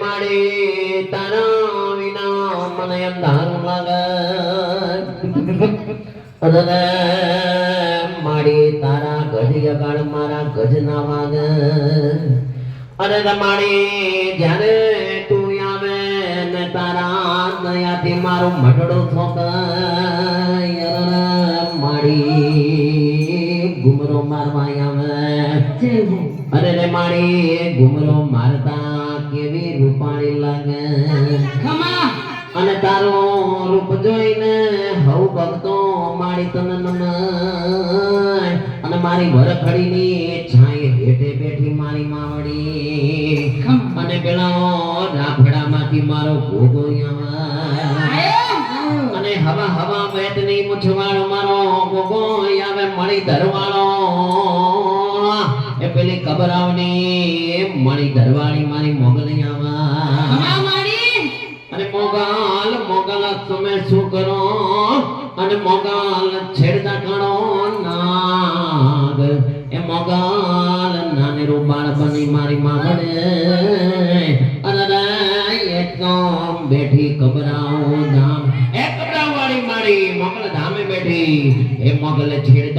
માડી તારા વિના મને અંધારું લાગે અરે માડી તારા ગજ ગાળ મારા ગજ ના વાગે અરે માડી જ્યારે તું આવે ને તારા દયાથી મારો મટડો અરે માડી ગુમરો મારવા આવે અરે રે માડી ગુમરો મારતા કેવી રૂપાણી લાગે. અને તારો રૂપ જોઈને હવ ભક્તો મારી તને નમાય. અને મારી વરખડીની છાંય હેઠે બેઠી મારી માવડી. અને પેલા રાફડામાંથી મારો ભોગો અને હવા હવા મેટની મૂછવાળો મારો ભોગો આવે મળી ધરવાળો. એ પેલી કબરાવની મણી ઘરવાળી મારી મોગલિયામાં. અને મોગાલ મોગલ તમે શું કરો? અને મોગાલ છેડતા કરો નાગ. એ મોગાલ નાની રૂપાળ બની મારી મામડે અને બેઠી કબરાઓ ધામ એ કબરાવાળી મારી મોગલ ધામે બેઠી. એ મોગલ કાઢો